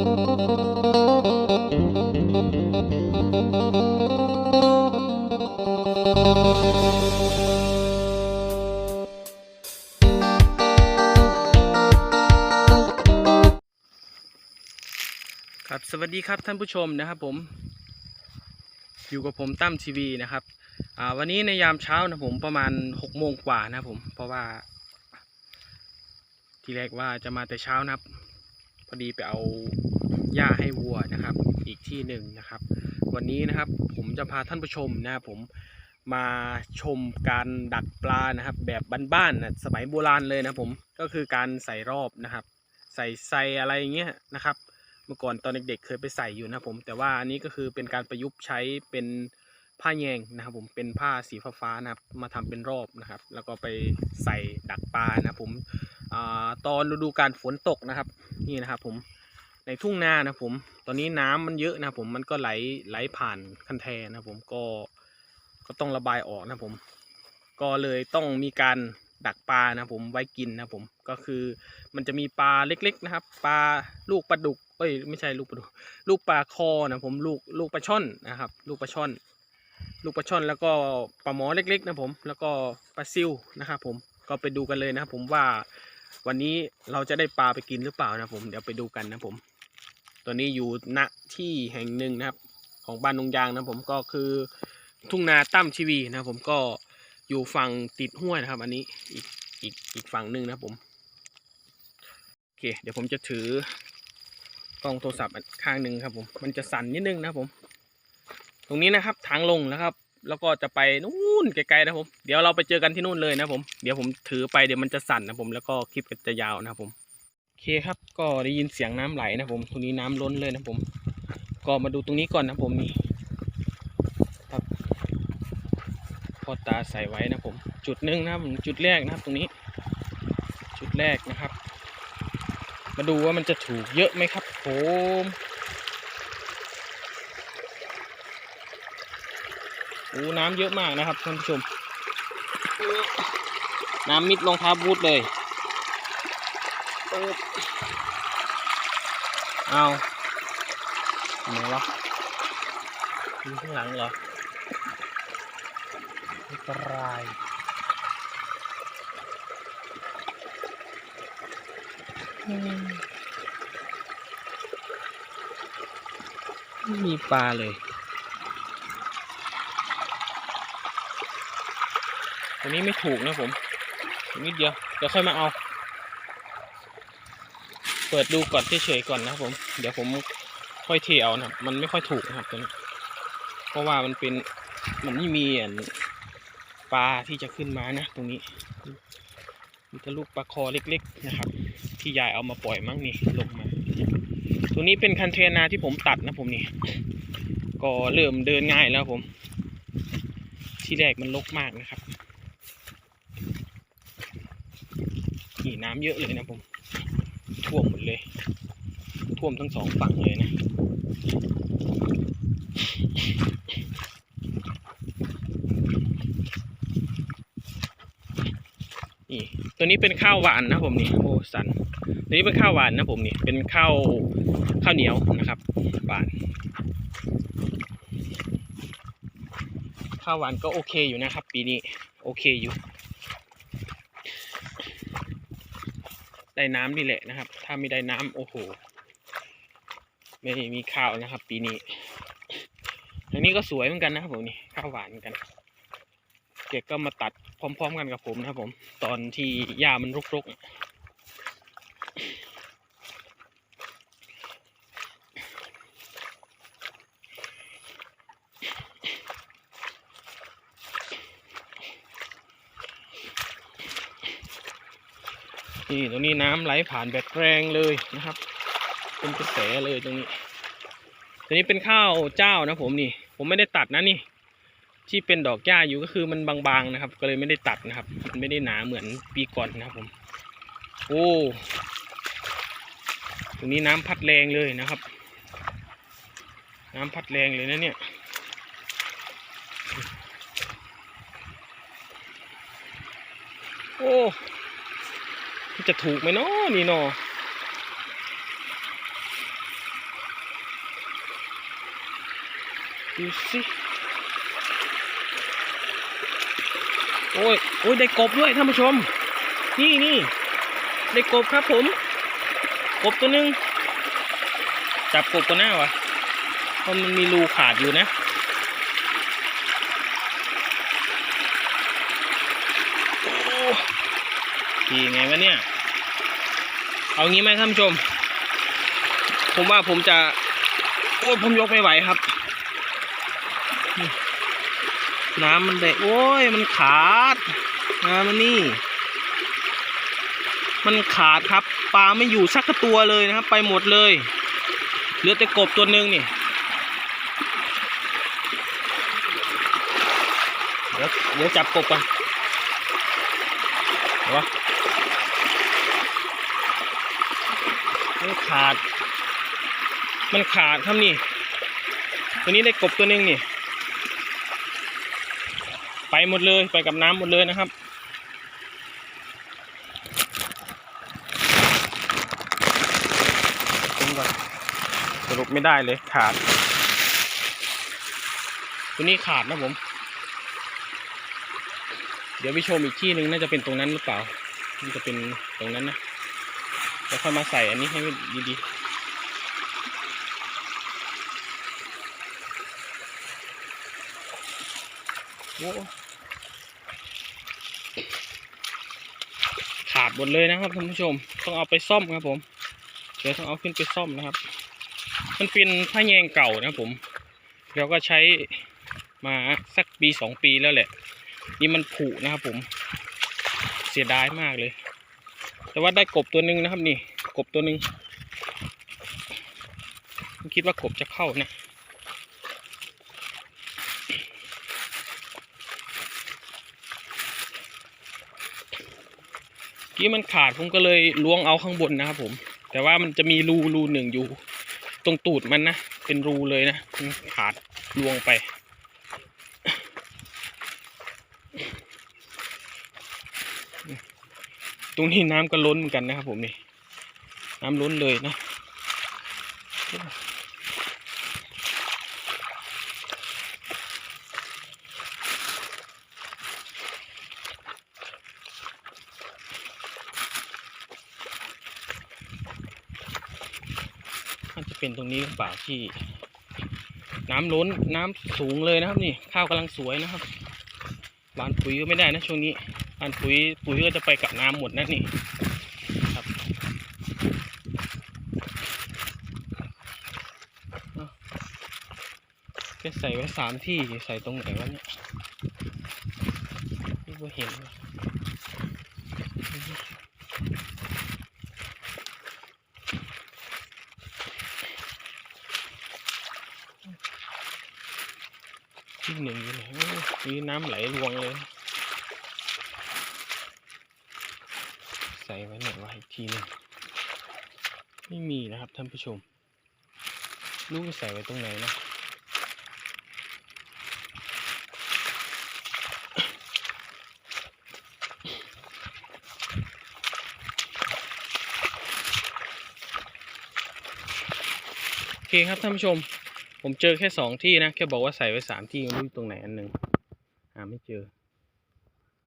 ครับสวัสดีครับท่านผู้ชมนะครับผม อยู่กับผมตั้มทีวีนะครับวันนี้ในยามเช้านะผมประมาณหกโมงกว่านะผม เพราะว่า ทีแรกว่าจะมาแต่เช้านะครับ พอดีไปเอาหญ้าให้วัวนะครับ อีกที่หนึ่งนะครับ วันนี้นะครับผมจะพาท่านผู้ชมนะครับผมมาชมการดักปลานะครับ แบบบ้านๆนะสมัยโบราณเลยนะผมก็คือการใส่รอบนะครับ ใส่ใส่อะไรอย่างเงี้ยนะครับ เมื่อก่อนตอนเด็กๆเคยไปใส่อยู่นะผม แต่ว่าอันนี้ก็คือเป็นการประยุกต์ใช้เป็น ผ้าแยงนะครับผมเป็นผ้าสีฟ้าๆนะครับมาทำเป็นรอบนะครับ แล้วก็ไปใส่ดักปลานะผมอตอนฤดูการฝนตกนะครับนี่นะครับผมในทุ่งนานะผมตอนนี้น้ำมันเยอะนะผมมันก็ไหลไหลผ่านคันแทนะผมก็ก็ต้องระบายออกนะผม ก็เลยต้องมีการดักปลานะผมไว้กินนะผมก็คือมันจะมีปลาเล็ก ๆนะครับปลาลูกปลาดุกเอ้ยไม่ใช่ลูกปลาดุกลูกปลาคอนะผมลูกลูกปลาช่อนนะครับ ลูกปลาช่อน ลูกปลาช่อนแล้วก็ปลาหมอเล็กๆนะผมแล้วก็ปลาซิวนะครับผมก็ไปดูกันเลยนะครับผมว่าวันนี้เราจะได้ปลาไปกินหรือเปล่านะผมเดี๋ยวไปดูกันนะผมตอนนี้อยู่ณที่แห่งหนึ่งนะครับ ของบ้านนงยางนะผมก็คือทุ่งนาตั้มชีวีนะผมก็อยู่ฝั่งติดห้วยนะครับ อันนี้อีกอีกอีกฝั่งหนึ่งนะผมโอเค เดี๋ยวผมจะถือกล้องโทรศัพท์ข้างหนึ่งครับผมมันจะสั่นนิดนึงนะผม ตรงนี้นะครับทางลงนะครับ แล้วก็จะไปนู่นไกลๆนะผมเดี๋ยวเราไปเจอกันที่นู่นเลยนะผมเดี๋ยวผมถือไปเดี๋ยวมันจะสั่นนะผมแล้วก็คลิปก็จะยาวนะผมโอเคครับ ก็ได้ยินเสียงน้ำไหลนะผมตรงนี้น้ำล้นเลยนะผม ก็มาดูตรงนี้ก่อนนะผมนี่ครับพ่อตาใส่ไว้นะผม จุดหนึ่งนะครับผมจุดแรกนะครับตรงนี้ จุดแรกนะครับ มาดูว่ามันจะถูกเยอะไหมครับผม โอ้น้ำเยอะมากนะครับท่านผู้ชม น้ำมิดรองเท้าบูทเลยปึ๊บเอาไหนวะอยู่ข้างหลังเหรออันตรายอืมไม่มีปลาเลย ตรงนี้ไม่ถูกนะผมนิดเดียวเดี๋ยวค่อยมาเอา เปิดดูก่อนเฉยๆก่อนนะผม เดี๋ยวผมค่อยเทเอานะมันไม่ค่อยถูกนะครับตัวนี้เพราะว่ามันเป็นมันไม่มีอันปลาที่จะขึ้นมานะ ตรงนี้มีแต่ลูกปลาคอเล็ก ๆ นะครับ ที่ยายเอามาปล่อยมั้งนี่ลงมาตัวนี้เป็นคันเทนาที่ผมตัดนะผมนี่ก็เริ่มเดินง่ายแล้วผม ที่แรกมันลกมากนะครับ นี่น้ำเยอะเลยนะผมท่วมหมดเลย ท่วมทั้งสองฝั่งเลยนะนี่ตัวนี้เป็นข้าวหวานนะผมนี่โอ้สันตัวนี้เป็นข้าวหวานนะผมนี่เป็นข้าวข้าวเหนียวนะครับหวานข้าวหวานก็โอเคอยู่นะครับ ปีนี้โอเคอยู่ ได้น้ำนี่แหละนะครับ ถ้าไม่ได้น้ำโอ้โห ไม่มีข้าวนะครับ ปีนี้ อันนี้ก็สวยเหมือนกันนะครับผมนี่ข้าวหวานเหมือนกันเก็กก็มาตัดพร้อม ๆ กันกับผมนะครับผม ตอนที่หญ้ามันรกๆ นี่ตรงนี้น้ำไหลผ่านแบบแรงเลยนะครับ เป็นกระแสเลยตรงนี้ตัวนี้เป็นข้าวเจ้านะผมนี่ผมไม่ได้ตัดนะนี่ ที่เป็นดอกหญ้าอยู่ก็คือมันบางๆนะครับ ก็เลยไม่ได้ตัดนะครับ มันไม่ได้หนาเหมือนปีก่อนนะครับผม โอ้ตรงนี้น้ำพัดแรงเลยนะครับ น้ำพัดแรงเลยนะเนี่ยโอ้ จะถูกไหมเนาะนี่เนาะดูสิโอ้ยโอ้ยได้กบด้วยท่านผู้ชม นี่นี่ได้กบครับผม กบตัวหนึ่งจับกบก็น่าวะเพราะมันมีรูขาดอยู่นะโอ้ทีไงวะเนี่ย เอางี้ไหมท่านผู้ชม ผมว่าผมจะ โอ้ผมยกไม่ไหวครับ น้ำมันแดงโอ้ยมันขาดน้ำมันนี่ มันขาดครับปลาไม่อยู่สักตัวเลยนะครับ ไปหมดเลยเหลือแต่กบตัวหนึ่งนี่เดี๋ยวเดี๋ยวจับกบก่อนเดี๋ยววะ มันขาด มันขาดครับนี่ ตัวนี้ได้กบตัวหนึ่งนี่ ไปหมดเลยไปกับน้ำหมดเลยนะครับผมก่อนสรุปไม่ได้เลยขาด ตัวนี้ขาดนะผม เดี๋ยวไปชมอีกที่หนึ่งน่าจะเป็นตรงนั้นหรือเปล่า มันจะเป็นตรงนั้นนะ แล้วค่อยมาใส่อันนี้ให้ดีๆโอ้ขาดหมดเลยนะครับท่านผู้ชม ต้องเอาไปซ่อมครับผม เดี๋ยวต้องเอาขึ้นไปซ่อมนะครับ มันเป็นผ้าแยงเก่านะผม เราก็ใช้มาสักปีสองปีแล้วแหละ นี่มันผุนะครับผม เสียดายมากเลย แต่ว่าได้กบตัวหนึ่งนะครับนี่ กบตัวหนึ่งคิดว่ากบจะเข้านะกี้มันขาดผมก็เลยล้วงเอาข้างบนนะครับผม แต่ว่ามันจะมีรูรูหนึ่งอยู่ ตรงตูดมันนะ เป็นรูเลยนะ ขาดลวงไป ตรงนี้น้ำก็ล้นเหมือนกันนะครับ ผมนี่ น้ำล้นเลยนะน่าจะเป็นตรงนี้หรือเปล่าที่ น้ำล้นน้ำสูงเลยนะครับ นี่ ข้าวกำลังสวยนะครับหวานปุ๋ยก็ไม่ได้นะช่วงนี้ หวานปุ๋ยปุ๋ยก็จะไปกับน้ำหมดนะนี่ครับเอาแค่ใส่ไว้สามที่ใส่ตรงไหนวะเนี่ยนี่ว่าเห็นที่หนึ่งอยู่ไหนมีน้ำไหลรวงเลย ใส่ไว้หนวะอีกทีหนึงไม่มีนะครับท่านผู้ชม ลูกใส่ไว้ตรงไหนนะโอเคครับท่านผู้ชม ผมเจอแค่สองที่นะ แค่บอกว่าใส่ไว้สามที่ไม่รู้ตรงไหนอันหนึ่งหาไม่เจอ